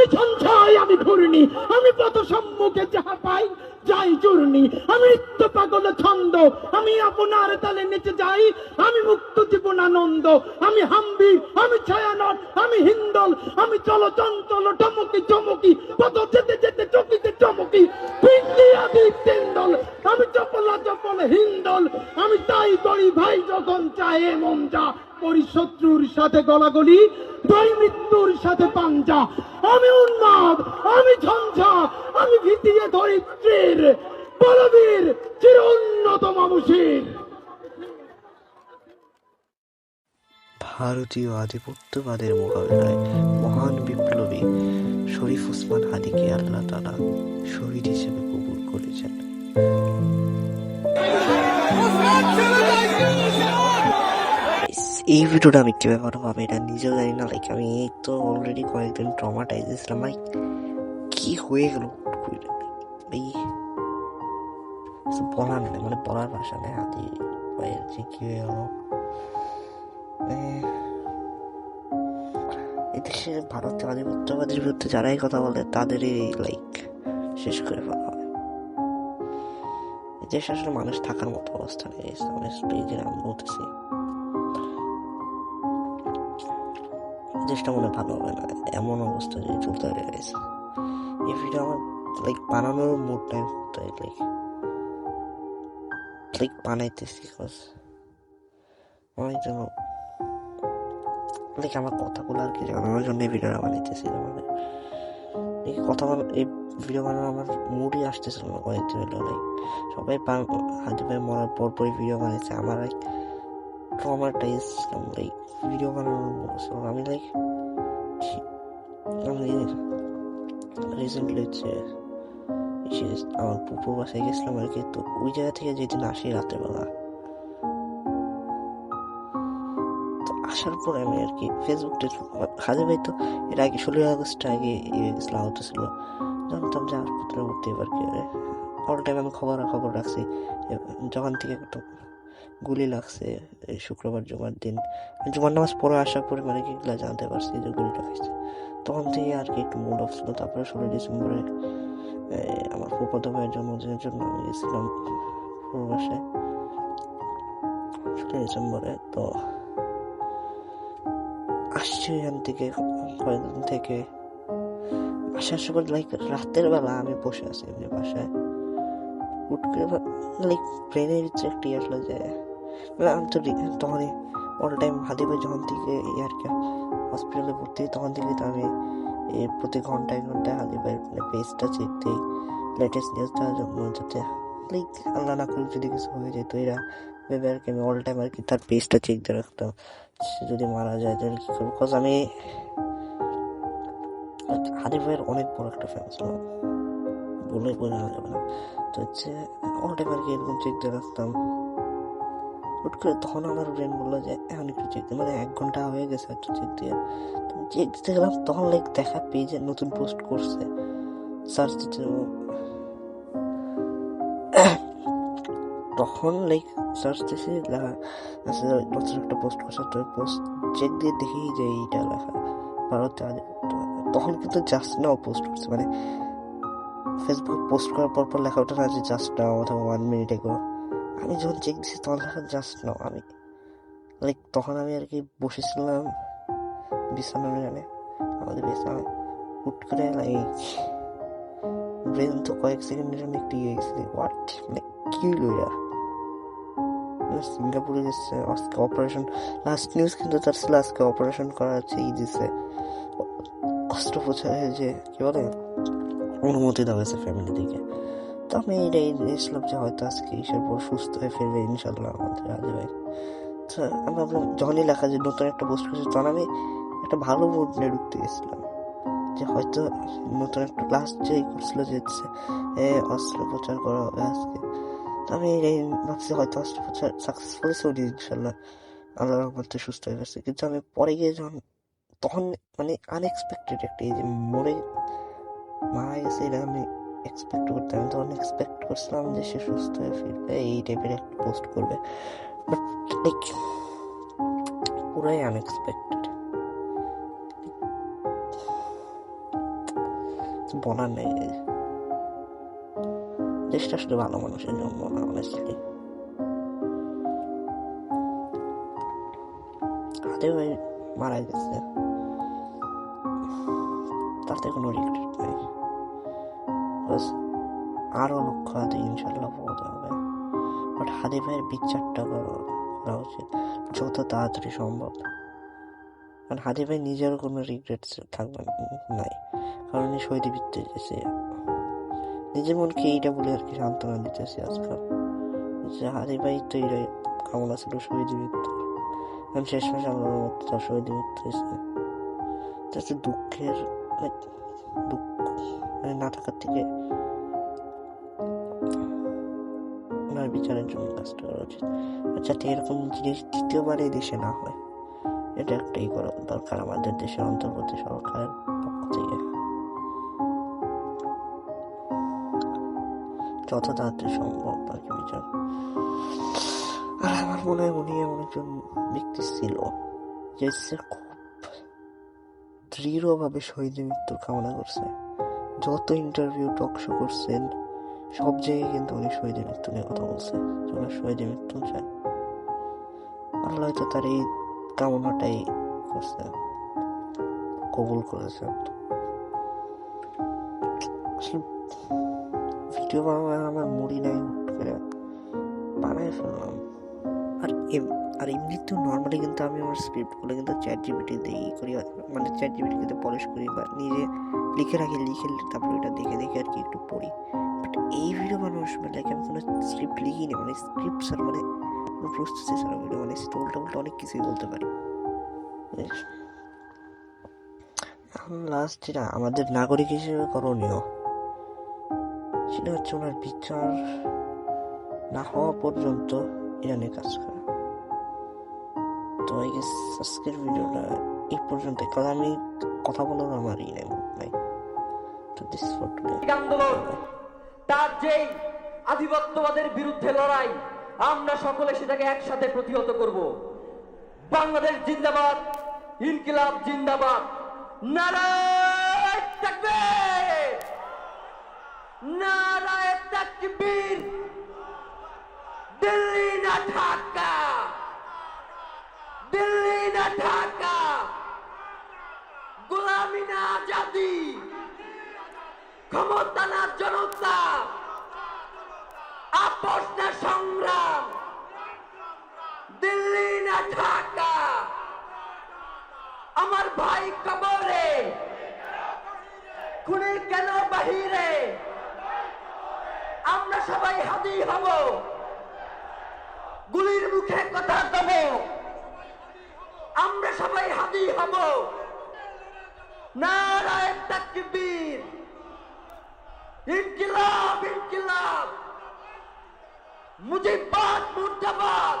আমি সঞ্চয়, আমি ঘূর্ণি, আমি পথ সম্মুখে যাহা পাই, যাই চূর্ণি। আমি নিত্য পাগল ছন্দ, আমি আপনার তালে নেচে যাই, আমি মুক্ত জীবন আনন্দ, আমি হাম্বি আমি ছায়ানট, আমি হিন্দল, আমি চলো চঞ্চল টমকি চমকি, পথ যেতে যেতে চকিতে চমকি। পিন্ডি আদি তেন্দল, আমি চপলা চপল হিন্দল, আমি তাই করি ভাই যখন চাহে মন যা। করি শত্রুর সাথে গলাগলি দুই মৃত্যুর সাথে পাঞ্জা। আমি উন্মাদ, আমি ঝঞ্ঝা, আমি ভিতিয়ে ধরিত্রীর, বলবীর চির উন্নত মানুষের ভারতীয় আধিপত্যবাদের মোকাবেলায় মহান বিপ্লবী শরীফ ওসমান হাদিকে আল্লাহ তালা শহীদ হিসেবে কবুল করেছেন। এই ভিডিওটা আমি কীভাবে বানাবো আমি এটা নিজেও জানি না লাইক আমি এই তো অলরেডি কয়েকদিন ট্রমাটাইজ ছিলাম লাইক কি হয়ে গেল বলার নেই মানে বলার ভাষা নেই, হাতি পায়ের যে কি হয়ে গেল? এদেশে ভারতীয় আধিপত্যবাদের বিরুদ্ধে যারাই কথা বলে, তাদেরই লাইক শেষ করে ফেলা হয়। এদেশে আসলে মানুষ থাকার মতো অবস্থা নেই আমি বলতেছি। দেশটা মনে ভালো হবে না। এমন অবস্থা যে চলতে হয়ে গেছে এই ভিডিও আমার লাইক বানানোর মুডটাই তাই লাইক লাইক বানাইতেছি বিকজ অনেক জন্য লাইক আমার কথাগুলো আর কি জানানোর জন্য এই ভিডিওটা বানাইতেছি মানে এই কথা এই ভিডিও বানানো আমার মুডই আসতেছিল না কয়েকদিন হলো লাইক সবাই হাতে ভাই মরার পর পরই ভিডিও বানাইছে, আমার লাইক ট্রমাটাইজ লাইক ভিডিও বানানোর ছিল আমি লাইক আমি রিসেন্টলি হচ্ছে আমার পুকুর বাসায় গেছিলাম আর কি তো ওই জায়গা থেকে যেদিন আসি রাতের আসার পরে আমি আর কি ফেসবুক হাজার ভাই তো এর আগে ষোলোই আগস্ট আগে গেছিলাম আহত ছিল। জানতাম যে হাসপাতালে ভর্তি এবার কি অল টাইম আমি খবর খবর রাখছি। যখন থেকে একটা গুলি লাগছে, এই শুক্রবার জুমার দিন। জুমার নামাজ পড়ে আসার পরে মানে কি জানতে পারছি যে গুলিটা খাইছে তখন থেকে আর কি একটু মুড অফ ছিল। তারপরে ষোলো ডিসেম্বরে আমার ফুফাতো ভাইয়ের জন্মদিনের জন্য আমি গেছিলাম ফুফুর বাসায় ষোলোই ডিসেম্বরে, তো আসছি এখান থেকে কয়েকদিন থেকে। আসার সময় লাইক রাতের বেলা আমি বসে আছি এমনি বাসায়। লাইক ব্রেনের ভিতরে একটা ইয়ে যে মানে আমি তো তখনই অল টাইম হাতে যখন থেকে আর কি হসপিটালে ভর্তি, তখন থেকে তো আমি প্রতি ঘন্টায় ঘন্টায় পায়ের মানে পেজটা চেক দিই লেটেস্ট নিউজটা যাতে লাইক আল্লাহ না করে যদি কিছু হয়ে যায়, তো এরা ভেবে আর কি আমি অল টাইম আর কি তার পেজটা চেক দিয়ে রাখতাম। সে যদি মারা যায়, তাহলে কি করব? বিকজ আমি ভাইয়ের অনেক বড় একটা ফ্যান ছিলাম বলে বোঝানো যাবে না তো হচ্ছে অল টাইম আর কি এরকম চেক দিয়ে রাখতাম হুট করে তখন আমার ব্রেন বলল যে, এখন একটু চেক দিয়ে মানে এক ঘণ্টা হয়ে গেছে একটু চেক দিয়ে তো চেক দিতে গেলাম, তখন লাইক দেখা পেজে নতুন পোস্ট করছে। সার্চ দিতে তখন লাইক সার্চ দিয়েছি লেখা নতুন একটা পোস্ট করছে। তো পোস্ট চেক দিয়ে দেখি যে এইটা লেখা। ভারতে তখন কিন্তু জাস্ট নাও পোস্ট করছে। মানে ফেসবুক পোস্ট করার পর পর লেখা ওঠে না যে জাস্ট নাও অথবা ওয়ান মিনিট এগো আমি যখন চেক দিছি তখন লেখা জাস্ট নাও আমি লাইক তখন আমি আর কি বসেছিলাম বিছানা জানে আমাদের বিছানা হুট করে লাইক ব্রেন তো কয়েক সেকেন্ডের জন্য একটু ইয়ে গেছে হোয়াট মানে কি হইল এটা? সিঙ্গাপুরে গেছে, আজকে অপারেশন লাস্ট নিউজ কিন্তু তার ছিল আজকে অপারেশন করা হচ্ছে ই দিছে। অস্ত্রোপচারে যে, কি বলে? অনুমতি দেওয়া হয়েছে ফ্যামিলি থেকে। তো আমি এটাই দিয়েছিলাম যে হয়তো আজকে ঈশ্বর পর সুস্থ হয়ে ফিরবে ইনশাল্লাহ আমাদের আদি ভাই তো আমি ভাবলাম যখনই লেখা যে নতুন একটা পোস্ট করছে তখন আমি একটা ভালো মুড নিয়ে ঢুকতে গেছিলাম। যে হয়তো নতুন একটা ক্লাস যে করছিল যে অস্ত্রোপচার করা হবে আজকে। তো আমি এই ভাবছি, হয়তো অস্ত্রোপচার সাকসেসফুলি সৌদি ইনশাল্লাহ আল্লাহ রহমতে সুস্থ হয়ে গেছে। কিন্তু আমি পরে গিয়ে যখন, তখন মানে আনএক্সপেক্টেড একটা এই যে মরে গেছে এটা আমি এক্সপেক্ট করতাম আমি তখন এক্সপেক্ট করছিলাম যে সে সুস্থ হয়ে ফিরবে এই টাইপের একটা পোস্ট করবে পুরাই আনএক্সপেক্টেড বলার নেই দেশটা আসলে ভালো মানুষের জন্য না অনেস্টলি হাতে ভাই মারা গেছে তাতে কোনো রিগ্রেট নেই। বাস আরও লক্ষ্য হাতে ইনশাল্লাহ পৌঁছে হবে। বাট ভাইয়ের বিচারটা করা উচিত, যত তাড়াতাড়ি সম্ভব। কারণ হাদি ভাই নিজেরও কোনো রিগ্রেট থাকবে নাই। কারণ শহীদ বৃত্তে গেছে নিজের মনকে এইটা বলে আর কি সান্ত্বনা দিতেছে আজকাল। যে হাদি ভাই তো এইটাই কামনা ছিল শহীদ বৃত্ত কারণ শেষ মাসে আমার মতো তার শহীদ বৃত্ত হয়েছে। দুঃখের like, দুঃখ মানে না থাকার থেকে ওনার বিচারের জন্য কাজটা করা উচিত। যাতে এরকম জিনিস দ্বিতীয়বার এই দেশে না হয় এটা একটাই করা দরকার আমাদের দেশের অন্তর্বর্তী সরকারের পক্ষ থেকে। যত তাড়াতাড়ি সম্ভব আর কি বিচার। আর আমার মনে হয় উনি এমন একজন ব্যক্তি ছিল যে দৃঢ়ভাবে শহীদ মৃত্যুর কামনা করছে। যত ইন্টারভিউ টক শো করছেন, সব জায়গায় কিন্তু উনি শহীদের মৃত্যু নিয়ে কথা বলছে। যে ওনার শহীদের মৃত্যু চায় আল্লাহ হয়তো তার এই কামনাটাই করছে। কবুল করেছে। ভিডিও বানানোর আমার মুড়ি নাই করে বানায় ফেললাম। আর এম- আর এমনি তো নর্মালি কিন্তু আমি আমার স্ক্রিপ্টগুলো কিন্তু চ্যাট জিবিটি দিয়েই করি মানে চ্যাট জিবিটি কিন্তু পলিশ করি বা নিজে লিখে রাখি, লিখে তারপরে এটা দেখে দেখে আর কি একটু পড়ি। বাট এই ভিডিও বানানোর সময় লাইক আমি কোনো স্ক্রিপ্ট লিখিনি মানে স্ক্রিপ্ট স্যার মানে প্রস্তুতি ছাড়া ভিডিও মানে উল্টা উল্টা অনেক কিছুই বলতে পারি। লাস্ট যেটা আমাদের নাগরিক হিসেবে করণীয়, সেটা হচ্ছে ওনার বিচার না হওয়া পর্যন্ত ইরানে কাজ করা। তো আই গেস আজকের ভিডিওটা এই পর্যন্ত কারণ আমি কথা বলার আমার ই নেই নাই তো দিস ফর টুডে আন্দোলন, তার যেই আধিপত্যবাদের বিরুদ্ধে লড়াই, আমরা সকলে সেটাকে একসাথে প্রতিহত করব। বাংলাদেশ জিন্দাবাদ, ইনকিলাব জিন্দাবাদ নারায় তাকবীর! নারায় তাকবীর! দিল্লি না ঢাকা দিল্লি না ঢাকা গোলামি না আজাদি ক্ষমতা না জনতা আপোষ না সংগ্রাম, দিল্লি না ঢাকা। আমার ভাই কবরে, খুনি কেন বাহিরে? আমরা সবাই হাদি হব। গুলির মুখে কথা দেব। আমরা সবাই হাদি হব। নারায় ইনকিলাব ইনকিলাব মুজিবাদ মুর্দাবাদ